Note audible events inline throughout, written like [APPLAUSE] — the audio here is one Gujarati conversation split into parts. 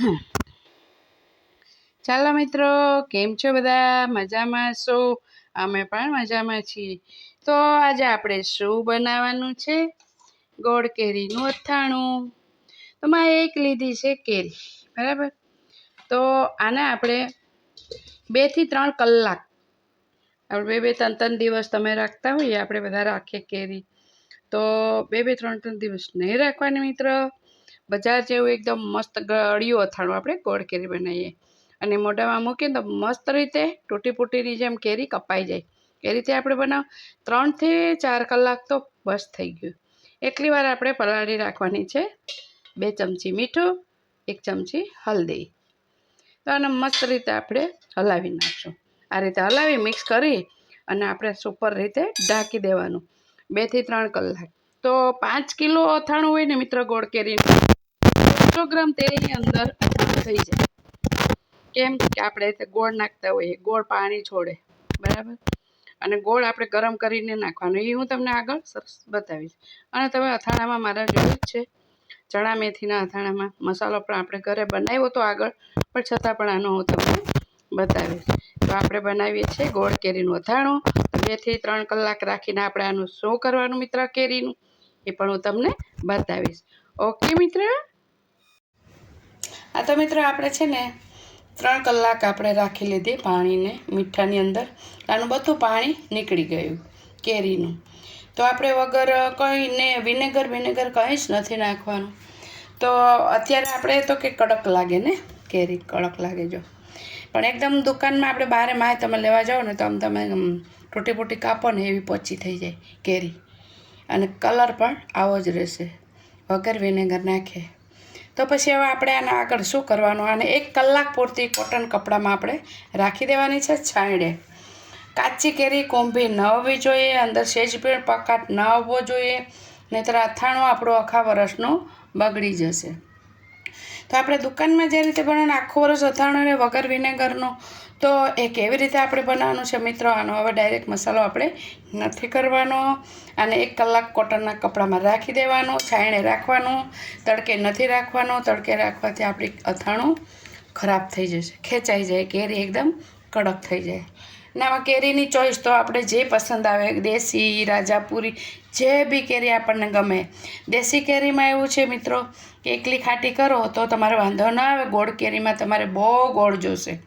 [LAUGHS] ચાલો મિત્રો, કેમ છો બધા? મજામાં છો? અમે પણ મજામાં છીએ. તો આજે આપણે શું બનાવવાનું છે? ગોળ કેરીનું અથાણું. તો મેં એક લીધી છે કેરી, બરાબર? તો આને આપણે બેથી ત્રણ કલાક, આપણે બે બે ત્રણ ત્રણ દિવસ તમે રાખતા હોઈએ, આપણે બધા રાખીએ કેરી. તો બે બે ત્રણ ત્રણ દિવસ નહીં રાખવાની મિત્ર. બજાર જેવું એકદમ મસ્ત ગળ્યું અથાણું આપણે ગોળ કેરી બનાવીએ. અને મોઢામાં મૂકીને તો મસ્ત રીતે તૂટી ફૂટીની જેમ કેરી કપાઈ જાય. એ રીતે આપણે બનાવ, ત્રણથી ચાર કલાક તો બસ થઈ ગયું. એટલી વાર આપણે પલાળી રાખવાની છે. બે ચમચી મીઠું, એક ચમચી હલ્દી. તો આને મસ્ત રીતે આપણે હલાવી નાખશું. આ રીતે હલાવી મિક્સ કરી અને આપણે સુપર રીતે ઢાંકી દેવાનું. બેથી ત્રણ કલાક. તો પાંચ કિલો અથાણું હોય ને મિત્ર ગોળ કેરીનું? સો ગ્રામ તેલની અંદર થઈ જાય. કેમ કે આપણે ગોળ નાખતા હોઈએ, ગોળ પાણી છોડે, બરાબર? અને ગોળ આપણે ગરમ કરીને નાખવાનું. એ હું તમને આગળ સરસ બતાવીશ. અને તમે અથાણામાં મારા જોયું છે. ચણા મેથીના અથાણામાં મસાલો પણ આપણે ઘરે બનાવ્યો તો આગળ, પણ છતાં પણ આનો હું તમને બતાવીશ. તો આપણે બનાવીએ છીએ ગોળ કેરીનું અથાણું. બેથી ત્રણ કલાક રાખીને આપણે આનું શું કરવાનું મિત્ર, કેરીનું? એ પણ હું તમને બતાવીશ. ઓકે મિત્ર? આ તો મિત્રો આપણે છે ને ત્રણ કલાક આપણે રાખી લીધી પાણીને મીઠાની અંદર. આનું બધું પાણી નીકળી ગયું કેરીનું. તો આપણે વગર કંઈને વિનેગર વિનેગર કંઈ જ નથી નાખવાનું. તો અત્યારે આપણે તો કે કડક લાગે ને? કેરી કડક લાગે જો. પણ એકદમ દુકાનમાં આપણે બારે માય તમે લેવા જાઓ ને તો આમ તમે તૂટી ફૂટી કાપો ને એવી પોચી થઈ જાય કેરી. અને કલર પણ આવો જ રહેશે. વગર વિનેગર નાખે. તો પછી હવે આપણે આને આગળ શું કરવાનું? આને એક કલાક પૂરતી કોટન કપડામાં આપણે રાખી દેવાની છે છાંયડે. કાચી કેરી કોંભી ન હોવી જોઈએ, અંદર સેજ પણ પકાટ ન હોવો જોઈએ, નહીંતર અથાણું આપણું આખા વરસનું બગડી જશે. તો આપણે દુકાનમાં જે રીતે બનાવવાનું, આખું વર્ષ અથાણું વગર વિનેગરનું, તો એ કેવી રીતે આપણે બનાવવાનું છે મિત્રો? આનો હવે ડાયરેક્ટ મસાલો આપણે નથી કરવાનો. અને એક કલાક કોટનના કપડામાં રાખી દેવાનું છાયણે રાખવાનું, તડકે નથી રાખવાનું. તડકે રાખવાથી આપણી અથાણું ખરાબ થઈ જશે, ખેંચાઈ જાય, કેરી એકદમ કડક થઈ જાય. ને આમાં કેરીની ચોઈસ તો આપણે જે પસંદ આવે, દેશી, રાજાપુરી, જે બી કેરી આપણને ગમે. દેશી કેરીમાં એવું છે મિત્રો કે એકલી ખાટી કરો તો તમારે વાંધો ન આવે, ગોળ કેરીમાં તમારે બહુ ગોળ જોશે.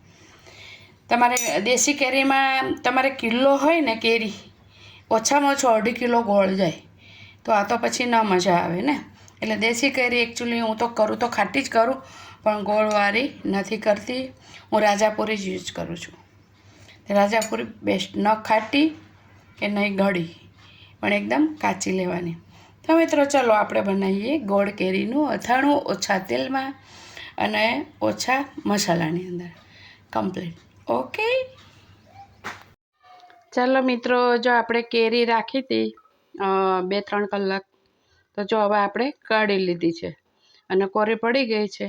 તમારે દેશી કેરીમાં તમારે કિલો હોય ને કેરી, ઓછામાં ઓછો અઢી કિલો ગોળ જાય. તો આ તો પછી ન મજા આવે ને? એટલે દેશી કેરી એકચ્યુઅલી હું તો કરું તો ખાટી જ કરું. પણ ગોળવાળી નથી કરતી. હું રાજાપુરી જ યુઝ કરું છું. રાજાપુરી બેસ્ટ ન ખાટી કે નહીં ગળી, પણ એકદમ કાચી લેવાની. તો મિત્રો ચલો આપણે બનાવીએ ગોળ કેરીનું અથાણું ઓછા તેલમાં અને ઓછા મસાલાની અંદર. કમ્પ્લીટ ઓકે ચાલો મિત્રો, જો આપણે કેરી રાખી હતી બે ત્રણ કલાક, તો જો હવે આપણે કાઢી લીધી છે. અને કોરી પડી ગઈ છે.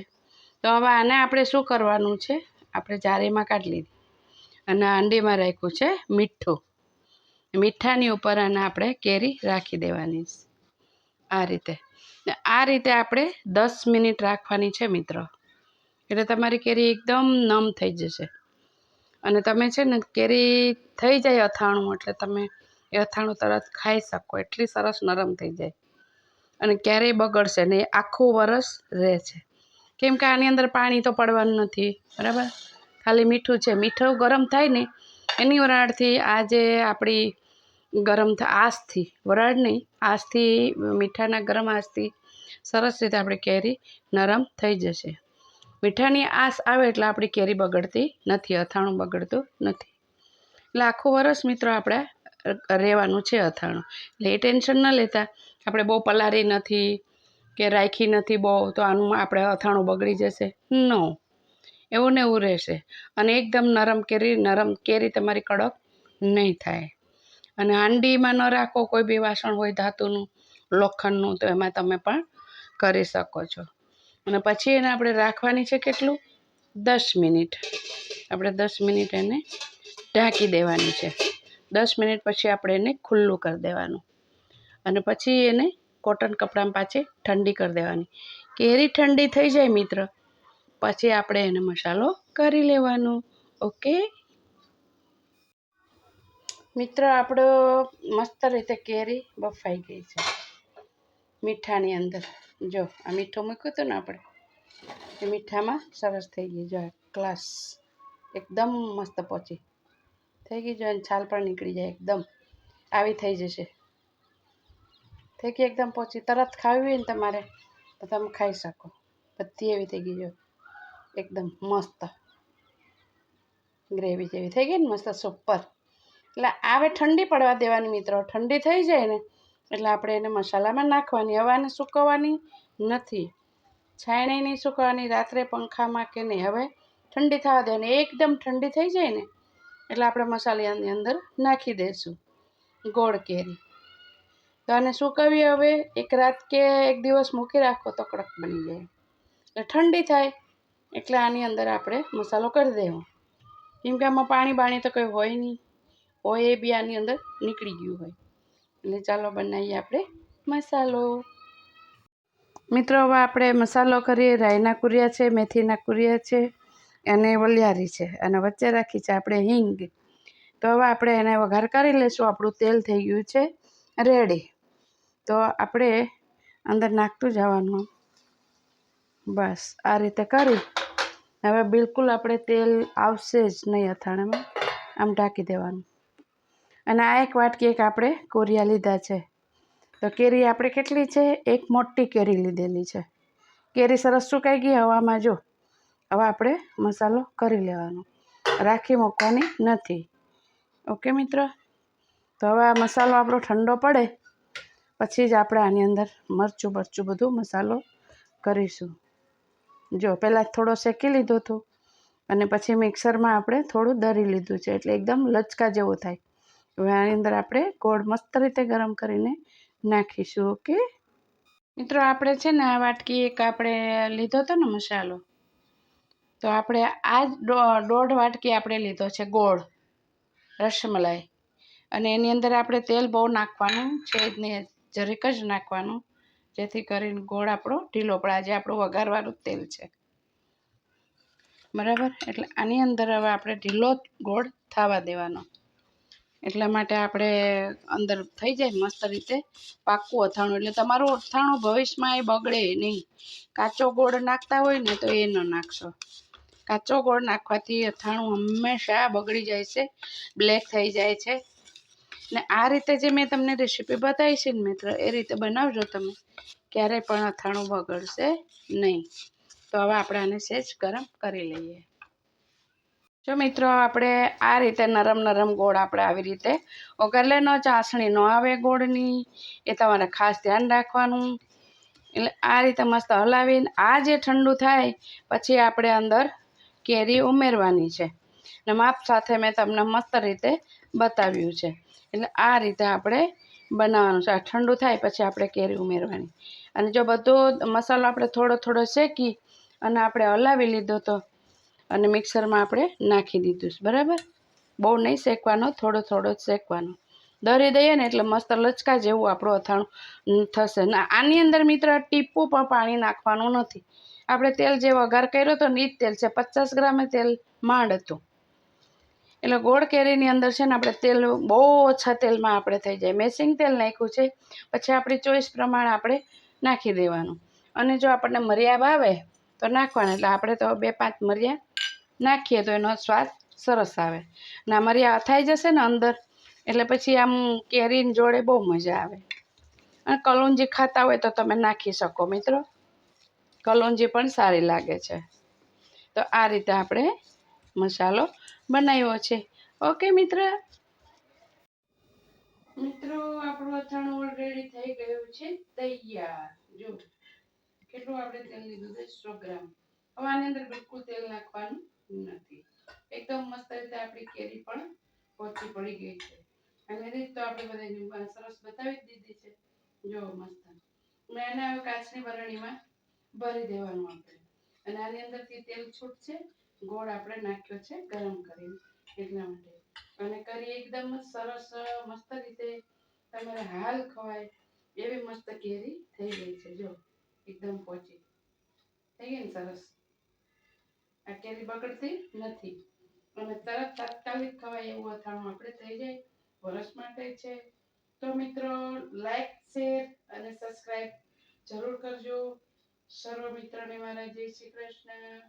તો હવે આને આપણે શું કરવાનું છે? આપણે જારીમાં કાઢી લીધી. અને હાંડીમાં રાખ્યું છે મીઠું. મીઠાની ઉપર અને આપણે કેરી રાખી દેવાની આ રીતે. આ રીતે આપણે દસ મિનિટ રાખવાની છે મિત્રો. એટલે તમારી કેરી એકદમ નમ થઈ જશે. અને તમે છે ને કેરી થઈ જાય અથાણું, એટલે તમે એ અથાણું તરત ખાઈ શકો. એટલી સરસ નરમ થઈ જાય. અને ક્યારેય બગડશે ને આખું વરસ રહે છે. કેમ કે આની અંદર પાણી તો પડવાનું નથી, બરાબર? ખાલી મીઠું છે. મીઠું ગરમ થાય ને, એની વરાળથી આ જે આપણી ગરમ આસથી વરાળ નહીં આસથી મીઠાના ગરમ આસથી સરસ રીતે આપણી કેરી નરમ થઈ જશે. મીઠાની આસ આવે એટલે આપણી કેરી બગડતી નથી, અથાણું બગડતું નથી. એટલે આખું વરસ મિત્રો આપણે રહેવાનું છે અથાણું. એટલે એ ટેન્શન ન લેતા. આપણે બહુ પલારી નથી કે રાખી નથી બહુ, તો આનું આપણે અથાણું બગડી જશે. નો એવું ને એવું રહેશે. અને એકદમ નરમ કેરી નરમ કેરી તમારી કડક નહીં થાય. અને હાંડીમાં ન રાખો કોઈ બી વાસણ હોય ધાતુનું, લોખંડનું, તો એમાં તમે પણ કરી શકો છો. અને પછી એને આપણે રાખવાની છે કેટલું? દસ મિનિટ. આપણે દસ મિનિટ એને ઢાંકી દેવાની છે. દસ મિનિટ પછી આપણે એને ખુલ્લું કરી દેવાનું. અને પછી એને કોટન કપડામાં પાછી ઠંડી કરી દેવાની. કેરી ઠંડી થઈ જાય મિત્ર, પછી આપણે એને મસાલો કરી લેવાનો. ઓકે? મિત્ર, આપણો મસ્ત રીતે કેરી બફાઈ ગઈ છે. મીઠાની અંદર. જો, આ મીઠું મૂક્યું હતું ને આપણે? એ મીઠામાં સરસ થઈ ગઈ. જો ક્લાસ એકદમ મસ્ત પહોંચી થઈ ગઈ જો છાલ પણ નીકળી જાય એકદમ. આવી થઈ જશે. થઈ ગઈ એકદમ પહોંચી તરત ખાવી હોય ને તમારે, તો તમે ખાઈ શકો. બધી એવી થઈ ગઈ જો. એકદમ મસ્ત. ગ્રેવી જેવી થઈ ગઈ ને મસ્ત, સુપર. એટલે આવે ઠંડી પડવા દેવાની મિત્રો. ઠંડી થઈ જાય ને, એટલે આપણે એને મસાલામાં નાખવાની. હવાને સૂકવવાની નથી. છાયણી નહીં સૂકવવાની, રાત્રે પંખામાં કે નહીં. હવે ઠંડી થવા દેવાની. એકદમ ઠંડી થઈ જાય ને, એટલે આપણે મસાલાની અંદર નાખી દઈશું ગોળ કેરી. તો આને સૂકવીએ હવે? એક રાત કે એક દિવસ મૂકી રાખો તો કડક બની જાય. એટલે ઠંડી થાય એટલે આની અંદર આપણે મસાલો કરી દેવો. કેમ કે આમાં પાણી બાણી તો કંઈ હોય નહીં. હોય એ બી આની અંદર નીકળી ગયું હોય. એટલે ચાલો બનાવીએ આપણે મસાલો. મિત્રો, હવે આપણે મસાલો કરીએ. રાઈના કુરિયા છે, મેથીના કુરિયા છે અને વલિયારી છે. અને વચ્ચે રાખી છે આપણે હિંગ. તો હવે આપણે એને વઘાર કરી લઈશું. આપણું તેલ થઈ ગયું છે રેડી તો આપણે અંદર નાખતું જવાનું. બસ, આ રીતે કરી. હવે બિલકુલ આપણે તેલ આવશે જ નહીં અથાણામાં. આમ ઢાંકી દેવાનું. અને આ એક વાટકી એક આપણે કોરિયા લીધા છે. તો કેરી આપણે કેટલી છે? એક મોટી કેરી લીધેલી છે. કેરી સરસ સુકાઈ ગઈ હવામાં જો. હવે આપણે મસાલો કરી લેવાનો. રાખી મૂકવાની નથી. ઓકે મિત્ર? તો હવે આ મસાલો આપણો ઠંડો પડે. પછી જ આપણે આની અંદર મરચું બરચું બધું મસાલો કરીશું. જો, પહેલાં થોડો શેકી લીધો હતો અને પછી મિક્સરમાં આપણે થોડું દરી લીધું છે, એટલે એકદમ લચકા જેવો થાય. હવે આની અંદર આપણે ગોળ મસ્ત રીતે ગરમ કરીને નાખીશું, ઓકે? મિત્રો, આપણે છે ને આ વાટકી એક આપણે લીધો હતો ને મસાલો, તો આપણે આ દોઢ વાટકી આપણે લીધો છે ગોળ, રસમલાઈ. અને એની અંદર આપણે તેલ બહુ નાખવાનું છે જ નહીં. જરીક જ નાખવાનું, જેથી કરીને ગોળ આપણો ઢીલો પડે. આજે આપણું વઘારવાનું તેલ છે. બરાબર? એટલે આની અંદર હવે આપણે ઢીલો ગોળ થવા દેવાનો. એટલા માટે આપણે અંદર થઈ જાય મસ્ત રીતે પાકું અથાણું. એટલે તમારું અથાણું ભવિષ્યમાં એ બગડે નહીં. કાચો ગોળ નાખતા હોય ને તો એ ન નાખશો. કાચો ગોળ નાખવાથી અથાણું હંમેશા બગડી જાય છે, બ્લેક થઈ જાય છે. ને આ રીતે જે મેં તમને રેસીપી બતાવી છે ને મિત્ર, એ રીતે બનાવજો તમે. ક્યારેય પણ અથાણું બગડશે નહીં. તો હવે આપણે આને સેજ ગરમ કરી લઈએ. જો મિત્રો, આપણે આ રીતે નરમ નરમ ગોળ આપણે આવી રીતે ઓગરલે ન ચાસણી, ન આવે ગોળની, એ તમારે ખાસ ધ્યાન રાખવાનું. એટલે આ રીતે મસ્ત હલાવીને, આ જે ઠંડુ થાય, પછી આપણે અંદર કેરી ઉમેરવાની છે. ને માપ સાથે મેં તમને મસ્ત રીતે બતાવ્યું છે. એટલે આ રીતે આપણે બનાવવાનું છે. આ ઠંડુ થાય પછી આપણે કેરી ઉમેરવાની. અને જો બધો મસાલો આપણે થોડો થોડો શેકી અને આપણે હલાવી લીધો તો અને મિક્સરમાં આપણે નાખી દીધું છે. બરાબર? બહુ નહીં શેકવાનો, થોડો થોડો જ શેકવાનો. દરી દઈએ ને એટલે મસ્ત લચકા જેવું આપણું અથાણું થશે. ના આની અંદર મિત્ર ટીપું પણ પાણી નાખવાનું નથી. આપણે તેલ જે વઘાર કર્યો હતો ને એ જ તેલ છે. પચાસ ગ્રામે તેલ માંડ હતું. એટલે ગોળ કેરીની અંદર છે ને આપણે તેલ, બહુ ઓછા તેલમાં આપણે થઈ જાય. મેસિંગ તેલ નાખ્યું છે, પછી આપણી ચોઈસ પ્રમાણે આપણે નાખી દેવાનું. અને જો આપણને મરિયા ભાવે, તો નાખવાના. એટલે આપણે તો બે પાંચ મરિયા નાખીએ તો એનો સ્વાદ સરસ આવે. ના મરિયા અથાઈ જશે ને અંદર, એટલે પછી આમ કેરીની જોડે બહુ મજા આવે. અને કલોંજી ખાતા હોય તો તમે નાખી શકો મિત્રો. કલોંજી પણ સારી લાગે છે. તો આ રીતે આપણે મસાલો બનાવ્યો છે. ઓકે, મિત્ર? મિત્રો, આપણું અથાણું ઓલરેડી થઈ ગયું છે. તૈયાર. જો, કેટલું આપણે તેલ લીધું છે? સો ગ્રામ. હવે આની અંદર બિલકુલ તેલ નાખવાનું નથી. એકદમ મસ્ત રીતે આપણી કેરી પણ પોચી પડી ગઈ છે. અને રીત તો આપણે બધાની સરસ બતાવી દીધી છે. જો, મસ્ત. મેં એને હવે કાચની બરણીમાં ભરી દેવાનું આપણે. અને આની અંદરથી તેલ છૂટશે. ગોળ આપણે નાખ્યો છે ગરમ કરીને એટલા માટે. અને કરી એકદમ સરસ, મસ્ત રીતે તમારે હાલ ખવાય એવી મસ્ત કેરી થઈ ગઈ છે, જો એકદમ પોચી. થઈ ગઈ ને સરસ. કેરી બગડતી નથી. અને તરત તાત્કાલિક ખવાય એવું અથાણું આપણે થઈ જાય, વરસ માટે છે. તો મિત્રો લાઈક શેર અને સબસ્ક્રાઈબ જરૂર કરજો. સર્વ મિત્રોને મારા જય શ્રી કૃષ્ણ.